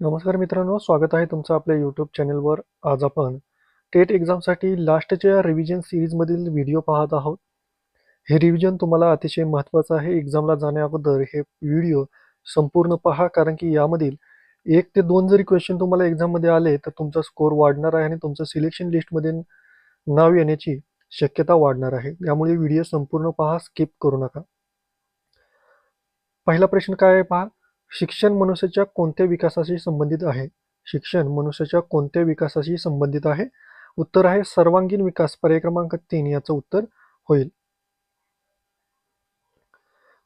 नमस्कार मित्रांनो स्वागत आहे तुमचं आपल्या यूट्यूब चॅनलवर आज आपण टेट एक्झामसाठी लास्टच्या रिव्हिजन सिरीजमधील व्हिडिओ पाहत आहोत. हे रिव्हिजन तुम्हाला अतिशय महत्त्वाचं आहे. एक्झामला जाण्याअगोदर हे व्हिडिओ संपूर्ण पहा कारण की यामधील एक ते दोन जरी क्वेश्चन तुम्हाला एक्झाममध्ये आले तर तुमचा स्कोर वाढणार आहे आणि तुमचं सिलेक्शन लिस्टमध्ये नाव येण्याची शक्यता वाढणार आहे. त्यामुळे व्हिडिओ संपूर्ण पहा स्किप करू नका. पहिला प्रश्न काय आहे पहा? शिक्षण मनुष्याच्या कोणत्या विकासाशी संबंधित आहे? शिक्षण मनुष्याच्या कोणत्या विकासाशी संबंधित आहे? उत्तर आहे सर्वांगीण विकास पर्याय क्रमांक तीन याचं उत्तर होईल.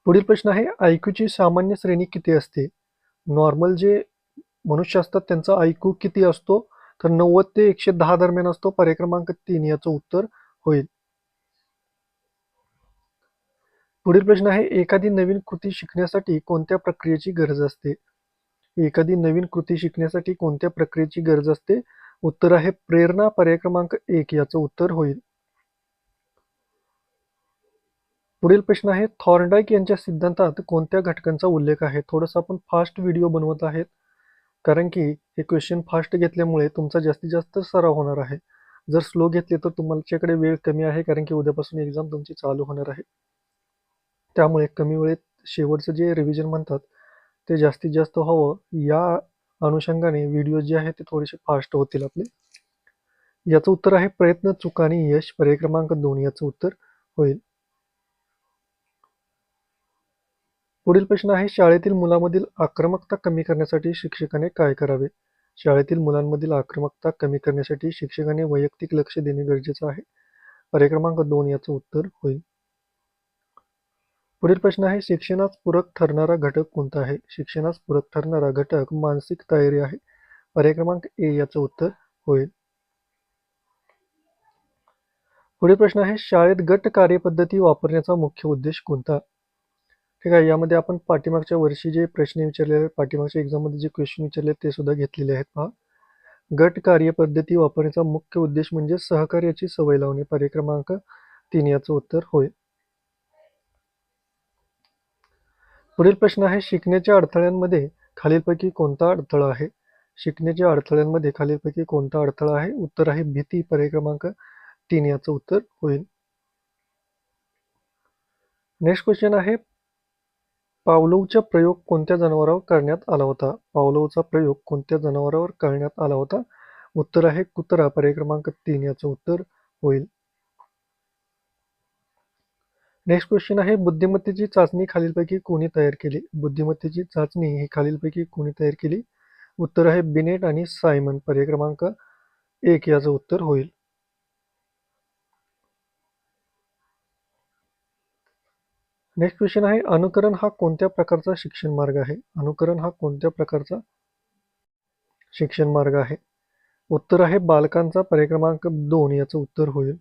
पुढील प्रश्न आहे ऐकूची सामान्य श्रेणी किती असते? नॉर्मल जे मनुष्य असतात त्यांचा ऐकू किती असतो? तर नव्वद ते एकशे दहा दरम्यान असतो. पर्याय क्रमांक तीन याचं उत्तर होईल. पुढील प्रश्न आहे एखादी नवीन कृती शिकण्यासाठी कोणत्या प्रक्रियेची गरज असते? एखादी नवीन कृती शिकण्यासाठी कोणत्या प्रक्रियेची गरज असते? उत्तर आहे प्रेरणा पर्याय क्रमांक एक याचं उत्तर होईल. पुढील प्रश्न आहे थॉर्नडाईक यांच्या सिद्धांतात कोणत्या घटकांचा उल्लेख आहे? थोडंसं आपण फास्ट व्हिडिओ बनवत आहेत कारण की हे क्वेश्चन फास्ट घेतल्यामुळे तुमचा जास्तीत जास्त सराव होणार आहे. जर स्लो घेतले तर तुमच्याकडे वेळ कमी आहे कारण की उद्यापासून एक्झाम तुमची चालू होणार आहे. त्यामुळे कमी वेळेत शेवटचं जे रिव्हिजन म्हणतात ते जास्तीत जास्त व्हावं या अनुषंगाने व्हिडिओ जे आहेत ते थोडेसे फास्ट होतील आपले. याचं उत्तर आहे प्रयत्न चुका आणि यश. पर्याय क्रमांक दोन याचं उत्तर होईल. पुढील प्रश्न आहे शाळेतील मुलामधील आक्रमकता कमी करण्यासाठी शिक्षकाने काय करावे? शाळेतील मुलांमधील आक्रमकता कमी करण्यासाठी शिक्षकाने वैयक्तिक लक्ष देणे गरजेचं आहे. पर्याय क्रमांक दोन याचं उत्तर होईल. पुढील प्रश्न आहे शिक्षणास पूरक ठरणारा घटक कोणता आहे? शिक्षणास पूरक ठरणारा घटक मानसिक तयारी आहे. पर्याय क्रमांक ए याचं उत्तर होईल. पुढील प्रश्न आहे शाळेत गट कार्यपद्धती वापरण्याचा मुख्य उद्देश कोणता? ठीक आहे यामध्ये आपण पाठीमागच्या वर्षी जे प्रश्न विचारलेले पाठीमागच्या एक्झाममध्ये जे क्वेश्चन विचारले ते सुद्धा घेतलेले आहेत पहा. गट कार्यपद्धती वापरण्याचा मुख्य उद्देश म्हणजे सहकार्याची सवय लावणे. पर्याय क्रमांक तीन याचं उत्तर होईल. पुढील प्रश्न आहे शिकण्याच्या अडथळ्यांमध्ये खालीलपैकी कोणता अडथळा आहे? शिकण्याच्या अडथळ्यांमध्ये खालीलपैकी कोणता अडथळा आहे? उत्तर आहे भीती पर्याय क्रमांक तीन याचं उत्तर होईल. नेक्स्ट क्वेश्चन आहे पावलोवचा प्रयोग कोणत्या जनावरावर करण्यात आला होता? पावलोवचा प्रयोग कोणत्या जनावरावर करण्यात आला होता? उत्तर आहे कुत्रा पर्याय क्रमांक तीन याचं उत्तर होईल. नेक्स्ट क्वेश्चन आहे बुद्धिमत्तेची चाचणी खालीलपैकी कोणी तयार केली? बुद्धिमत्तेची चाचणी ही खालीलपैकी कोणी तयार केली? उत्तर आहे बिनेट आणि सायमन. पर्याय क्रमांक एक याचं उत्तर होईल. नेक्स्ट क्वेश्चन आहे अनुकरण हा कोणत्या प्रकारचा शिक्षण मार्ग आहे? अनुकरण हा कोणत्या प्रकारचा शिक्षण मार्ग आहे? उत्तर आहे बालकांचा पर्याय क्रमांक दोन याचं उत्तर होईल.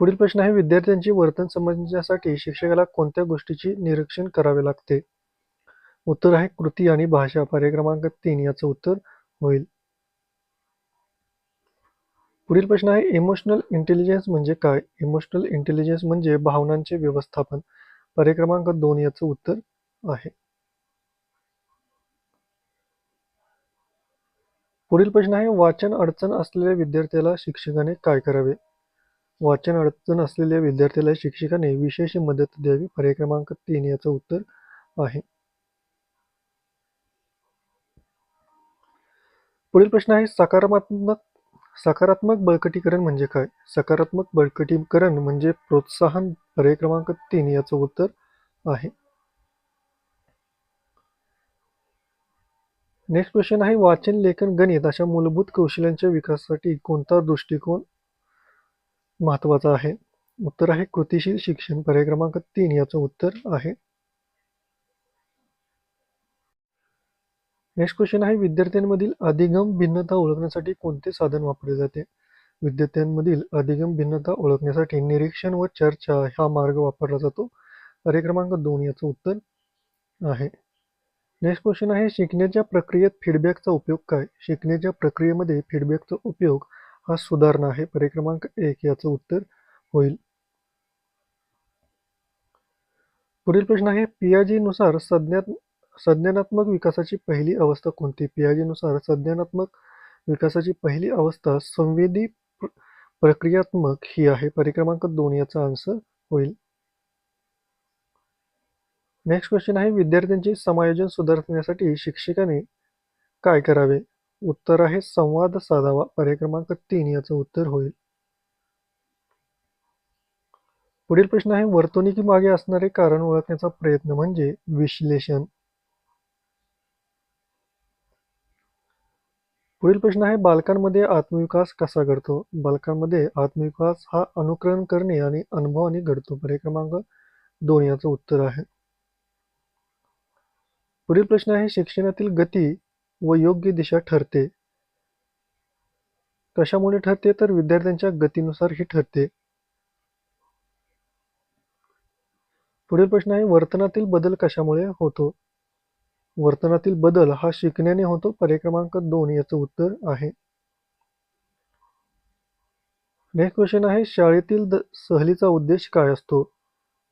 पुढील प्रश्न आहे विद्यार्थ्यांची वर्तन समजण्यासाठी शिक्षकाला कोणत्या गोष्टीची निरीक्षण करावे लागते? उत्तर आहे कृती आणि भाषा पर्याय क्रमांक तीन याचं उत्तर होईल. पुढील प्रश्न आहे इमोशनल इंटेलिजन्स म्हणजे काय? इमोशनल इंटेलिजन्स म्हणजे भावनांचे व्यवस्थापन. पर्याय क्रमांक दोन याचं उत्तर आहे. पुढील प्रश्न आहे वाचन अडचण असलेल्या विद्यार्थ्याला शिक्षकाने काय करावे? वाचन अडचण असलेल्या विद्यार्थ्याला शिक्षकाने विशेष मदत द्यावी पर्याय क्रमांक तीन याचं उत्तर आहे. पुढील प्रश्न आहे सकारात्मक सकारात्मक बळकटीकरण म्हणजे काय? सकारात्मक बळकटीकरण म्हणजे प्रोत्साहन पर्याय क्रमांक तीन याचं उत्तर आहे. नेक्स्ट क्वेश्चन आहे वाचन लेखन गणित अशा मूलभूत कौशल्यांच्या विकासासाठी कोणता दृष्टिकोन महत्त्वाचा आहे. उत्तर आहे कृतिशील शिक्षण पर्याय क्रमांक तीन याचं उत्तर आहे. नेक्स्ट क्वेश्चन आहे विद्यार्थ्यांमधील अधिगम भिन्नता ओळखण्यासाठी कोणते साधन वापरले जाते? विद्यार्थ्यांमधील अधिगम भिन्नता ओळखण्यासाठी निरीक्षण व चर्चा हा मार्ग वापरला जातो. पर्याय क्रमांक दोन याचं उत्तर आहे. नेक्स्ट क्वेश्चन आहे शिकण्याच्या प्रक्रियेत फीडबॅकचा उपयोग काय? शिकण्याच्या प्रक्रियेमध्ये फीडबॅकचा उपयोग हा सुधारणा आहे. पर्याय क्रमांक एक याचं उत्तर होईल. पुढील प्रश्न आहे पियाजीनुसार संज्ञा संज्ञानात्मक विकासाची पहिली अवस्था कोणती? पियाजीनुसार संज्ञानात्मक विकासाची पहिली अवस्था संवेदी प्रक्रियात्मक ही आहे. परिक्रमांक दोन याचा आन्सर होईल. नेक्स्ट क्वेश्चन आहे विद्यार्थ्यांचे समायोजन सुधारण्यासाठी शिक्षकाने काय करावे? उत्तर आहे संवाद साधावा. पर्याय क्रमांक तीन याचं उत्तर होईल. पुढील प्रश्न आहे वर्तणुकी मागे असणारे कारण ओळखण्याचा प्रयत्न म्हणजे विश्लेषण. पुढील प्रश्न आहे बालकांमध्ये आत्मविकास कसा घडतो? बालकांमध्ये आत्मविकास हा अनुकरण करणे आणि अनुभवाने घडतो. पर्याय क्रमांक दोन याचं उत्तर आहे. पुढील प्रश्न आहे शिक्षणातील गती व योग्य दिशा ठरते. कशामुळे ठरते? तर विद्यार्थ्यांच्या गतीनुसार ही ठरते. पुढील प्रश्न आहे वर्तनातील बदल कशामुळे होतो? वर्तनातील बदल हा शिकण्याने होतो पर्याय क्रमांक दोन याचं उत्तर आहे. नेक्स्ट क्वेश्चन आहे शाळेतील सहलीचा उद्देश काय असतो?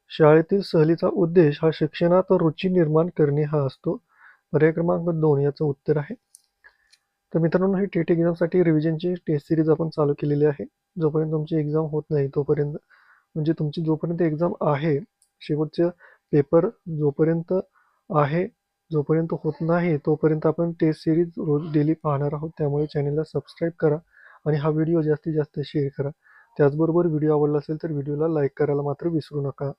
शाळेतील सहलीचा उद्देश हा शिक्षणात रुची निर्माण करणे हा असतो. पर्याय क्रमांक दोन याचं उत्तर आहे. तर मित्रांनो ही टेट एक्झामसाठी रिव्हिजनची टेस्ट सिरीज आपण चालू केलेली आहे. जोपर्यंत तुमची एक्झाम होत नाही तोपर्यंत म्हणजे तुमची जोपर्यंत एक्झाम आहे शेवटचे पेपर जोपर्यंत आहे जोपर्यंत होत नाही तोपर्यंत आपण टेस्ट सिरीज रोज डेली पाहणार आहोत. त्यामुळे चॅनलला सबस्क्राईब करा आणि हा व्हिडिओ जास्तीत जास्त शेअर करा. त्याचबरोबर व्हिडिओ आवडला असेल तर व्हिडिओला लाईक करायला मात्र विसरू नका.